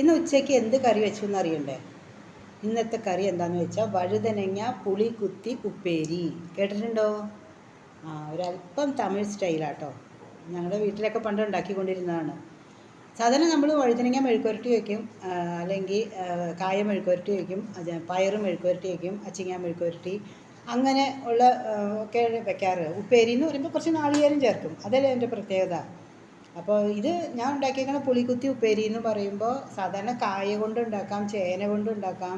ഇന്ന് ഉച്ചയ്ക്ക് എന്ത് കറി വെച്ചു എന്നറിയണ്ടേ ഇന്നത്തെ കറി എന്താണെന്ന് വെച്ചാൽ വഴുതനങ്ങ പുളി കുത്തി ഉപ്പേരി. കേട്ടിട്ടുണ്ടോ? ആ ഒരല്പം തമിഴ് സ്റ്റൈലാട്ടോ. ഞങ്ങളുടെ വീട്ടിലൊക്കെ പണ്ട് ഉണ്ടാക്കിക്കൊണ്ടിരുന്നതാണ്. സാധാരണ നമ്മൾ വഴുതനങ്ങ മെഴുക്കുരട്ടി വയ്ക്കും അല്ലെങ്കിൽ കായ മെഴുക്കുരട്ടി വയ്ക്കും പയറ് മെഴുക്കുരട്ടി വയ്ക്കും അച്ചിങ്ങ മെഴുക്കുരട്ടി അങ്ങനെ ഉള്ള ഒക്കെ വെക്കാറ്. ഉപ്പേരി എന്ന് പറയുമ്പോൾ കുറച്ച് നാളികേരം ചേർക്കും. അതല്ലേ എന്റെ പ്രത്യേകത? അപ്പോൾ ഇത് ഞാൻ ഉണ്ടാക്കിയിരിക്കുന്ന പുളിക്കുത്തി ഉപ്പേരി എന്ന് പറയുമ്പോൾ സാധാരണ കായ കൊണ്ട് ഉണ്ടാക്കാം ചേന കൊണ്ട് ഉണ്ടാക്കാം.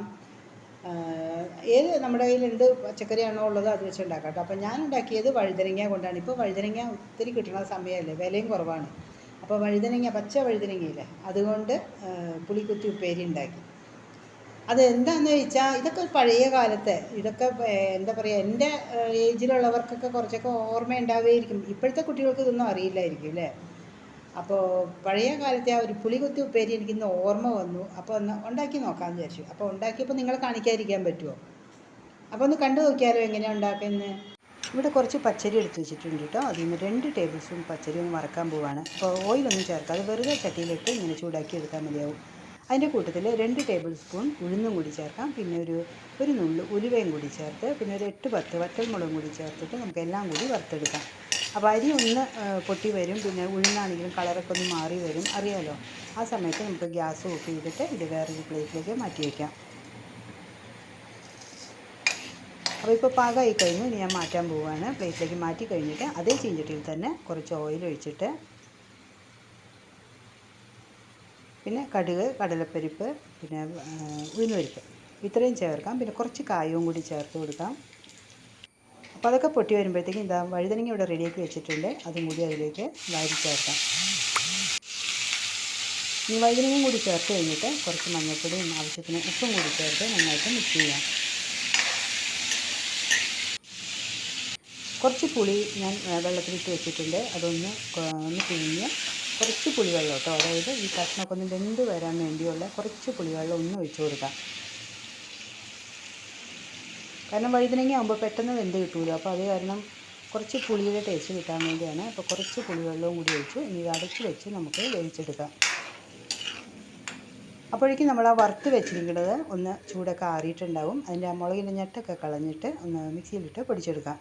ഏത് നമ്മുടെ കയ്യിൽ എന്ത് പച്ചക്കറിയാണോ ഉള്ളത് അത് വെച്ച് ഉണ്ടാക്കാം കേട്ടോ. അപ്പോൾ ഞാൻ ഉണ്ടാക്കിയത് വഴുതനങ്ങ കൊണ്ടാണ്. ഇപ്പോൾ വഴുതനങ്ങ ഒത്തിരി കിട്ടുന്ന സമയമല്ലേ വിലയും കുറവാണ്. അപ്പോൾ വഴുതനങ്ങ പച്ച വഴുതനങ്ങയില്ലേ അതുകൊണ്ട് പുളിക്കുത്തി ഉപ്പേരി ഉണ്ടാക്കി. അത് എന്താണെന്ന് ചോദിച്ചാൽ ഇതൊക്കെ പഴയ കാലത്തെ ഇതൊക്കെ എന്താ പറയുക എന്റെ ഏജിലുള്ളവർക്കൊക്കെ കുറച്ചൊക്കെ ഓർമ്മ ഉണ്ടാവുകയായിരിക്കും ഇപ്പോഴത്തെ കുട്ടികൾക്ക് ഇതൊന്നും അറിയില്ലായിരിക്കും അല്ലേ? അപ്പോൾ പഴയ കാലത്തെ ആ ഒരു പുളികുത്തി ഉപ്പേരി എനിക്കിന്ന് ഓർമ്മ വന്നു. അപ്പോൾ ഒന്ന് ഉണ്ടാക്കി നോക്കാമെന്ന് വിചാരിച്ചു. അപ്പോൾ ഉണ്ടാക്കിയപ്പോൾ നിങ്ങളെ കാണിക്കാതിരിക്കാൻ പറ്റുമോ അപ്പോൾ ഒന്ന് കണ്ടു നോക്കിയാലോ എങ്ങനെയാണ് ഉണ്ടാക്കുന്നത് ഇവിടെ കുറച്ച് പച്ചരി എടുത്തു വെച്ചിട്ടുണ്ട് കേട്ടോ. അതിൽ നിന്ന് രണ്ട് ടേബിൾ സ്പൂൺ പച്ചരി ഒന്ന് വറക്കാൻ പോവാണ്. അപ്പോൾ ഓയിലൊന്നും ചേർക്കാതെ വെറുതെ ചട്ടിയിലിട്ട് ഇങ്ങനെ ചൂടാക്കി എടുത്താൽ മതിയാവും. അതിന്റെ കൂട്ടത്തിൽ രണ്ട് ടേബിൾ സ്പൂൺ ഉഴുന്നും കൂടി ചേർക്കാം. പിന്നെ ഒരു ഒരു നുള്ളു ഉലുവയും കൂടി ചേർത്ത് പിന്നെ ഒരു എട്ട് പത്ത് വറ്റൽമുളകും കൂടി ചേർത്തിട്ട് നമുക്ക് എല്ലാം കൂടി വറുത്തെടുക്കാം. അപ്പോൾ അരി ഒന്ന് പൊട്ടി വരും. പിന്നെ ഉഴുന്നാണെങ്കിലും കളറൊക്കെ ഒന്ന് മാറി വരും. അറിയാലോ? ആ സമയത്ത് നമുക്ക് ഗ്യാസ് ഓഫ് ചെയ്തിട്ട് ഇത് വേറൊരു പ്ലേറ്റിലേക്ക് മാറ്റി വയ്ക്കാം അപ്പോൾ ഇപ്പോൾ പാകമായി കഴിഞ്ഞു. ഇനി ഞാൻ മാറ്റാൻ പോവുകയാണ് പ്ലേറ്റിലേക്ക് മാറ്റി കഴിഞ്ഞിട്ട് അതേ ചീഞ്ചട്ടിയിൽ തന്നെ കുറച്ച് ഓയിൽ ഒഴിച്ചിട്ട് പിന്നെ കടുക് കടലപ്പരിപ്പ് പിന്നെ ഉഴുന്നുപരിപ്പ് ഇത്രയും ചേർക്കാം. പിന്നെ കുറച്ച് കായവും കൂടി ചേർത്ത് കൊടുക്കാം. അപ്പോൾ അതൊക്കെ പൊട്ടി വരുമ്പോഴത്തേക്കും ഇതാ വഴുതനങ്ങ ഇവിടെ റെഡിയാക്കി വെച്ചിട്ടുണ്ട്. അതും കൂടി അതിലേക്ക് വാരി ചേർക്കാം. ഈ വഴുതനങ്ങയും കൂടി ചേർത്ത് കഴിഞ്ഞിട്ട് കുറച്ച് മഞ്ഞൾപ്പൊടിയും ആവശ്യത്തിന് ഉപ്പും കൂടി ചേർത്ത് നന്നായിട്ട് മിക്സ് ചെയ്യാം. കുറച്ച് പുളി ഞാൻ വെള്ളത്തിലിട്ട് വെച്ചിട്ടുണ്ട്. അതൊന്ന് ഒന്ന് പിഴിഞ്ഞ് കുറച്ച് പുളിവെള്ളം കേട്ടോ. അതായത് ഈ കഷ്ണമൊക്കെ ഒന്ന് വെന്ത് വരാൻ വേണ്ടിയുള്ള കുറച്ച് പുളിവെള്ളം ഒന്ന് ഒഴിച്ചു കൊടുക്കാം. കാരണം വഴുതനങ്ങ ആകുമ്പോൾ പെട്ടെന്ന് വെന്ത് കിട്ടൂല. അപ്പോൾ അത് കാരണം കുറച്ച് പുളിയുടെ ടേസ്റ്റ് കിട്ടാൻ വേണ്ടിയാണ്. അപ്പോൾ കുറച്ച് പുളിവെള്ളവും കൂടി ഒഴിച്ച് ഇനി അടച്ച് വെച്ച് നമുക്ക് വേവിച്ചെടുക്കാം. അപ്പോഴേക്കും നമ്മൾ ആ വറുത്ത് വെച്ചിരിക്കുന്നത് ഒന്ന് ചൂടൊക്കെ ആറിയിട്ടുണ്ടാവും. അതിന്റെ ആ മുളകിന്റെ ഞെട്ടൊക്കെ കളഞ്ഞിട്ട് ഒന്ന് മിക്സിയിലിട്ട് പൊടിച്ചെടുക്കാം.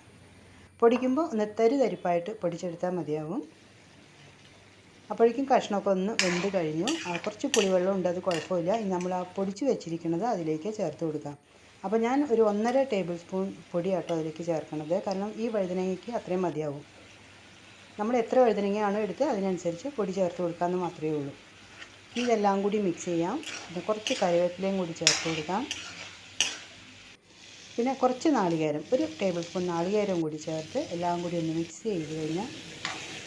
പൊടിക്കുമ്പോൾ ഒന്ന് തരി തരിപ്പായിട്ട് പൊടിച്ചെടുത്താൽ മതിയാവും. അപ്പോഴേക്കും കഷ്ണമൊക്കെ ഒന്ന് വെന്ത് കഴിഞ്ഞു. കുറച്ച് പുളിവെള്ളം ഉണ്ട് അത് കുഴപ്പമില്ല. ഇനി നമ്മൾ ആ പൊടിച്ച് വെച്ചിരിക്കുന്നത് അതിലേക്ക് ചേർത്ത് കൊടുക്കാം. അപ്പോൾ ഞാൻ ഒരു ഒന്നര ടേബിൾ സ്പൂൺ പൊടിയാട്ടോ അതിലേക്ക് ചേർക്കണത്. കാരണം ഈ വഴുതനങ്ങയ്ക്ക് അത്രയും മതിയാവും. നമ്മൾ എത്ര വഴുതനങ്ങയാണോ എടുത്ത് അതിനനുസരിച്ച് പൊടി ചേർത്ത് കൊടുക്കാമെന്ന് മാത്രമേ ഉള്ളൂ. ഇതെല്ലാം കൂടി മിക്സ് ചെയ്യാം. പിന്നെ കുറച്ച് കറിവേപ്പിലയും കൂടി ചേർത്ത് കൊടുക്കാം. പിന്നെ കുറച്ച് നാളികേരം ഒരു ടേബിൾ സ്പൂൺ നാളികേരവും കൂടി ചേർത്ത് എല്ലാം കൂടി ഒന്ന് മിക്സ് ചെയ്ത് കഴിഞ്ഞാൽ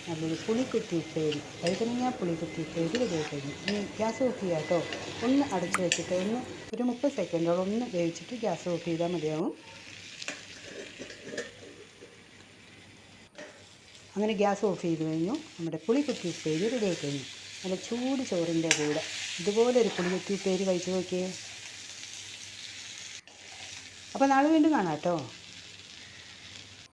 നല്ലൊരു പുളിക്കുത്തി ഉപ്പേരി വഴുതനങ്ങ പുളിക്കുത്തി ഉപ്പേരി റെഡി കഴിഞ്ഞു. ഇനി ഗ്യാസ് ഓഫ് ചെയ്യാം കേട്ടോ. ഒന്ന് അടച്ച് വെച്ചിട്ട് ഒന്ന് ഒരു മുപ്പത് സെക്കൻഡോളം ഒന്ന് വേവിച്ചിട്ട് ഗ്യാസ് ഓഫ് ചെയ്താൽ മതിയാവും. അങ്ങനെ ഗ്യാസ് ഓഫ് ചെയ്ത് കഴിഞ്ഞു. നമ്മുടെ പുളിക്കുത്തി ഉപ്പേരി റെഡി ആയി കഴിഞ്ഞു. നല്ല ചൂട് ചോറിന്റെ കൂടെ. ഇതുപോലെ ഒരു പുളിക്കുത്തി ഉപ്പേരി കഴിച്ചു നോക്കിയേ. അപ്പോൾ നാളെ വീണ്ടും കാണാം കേട്ടോ.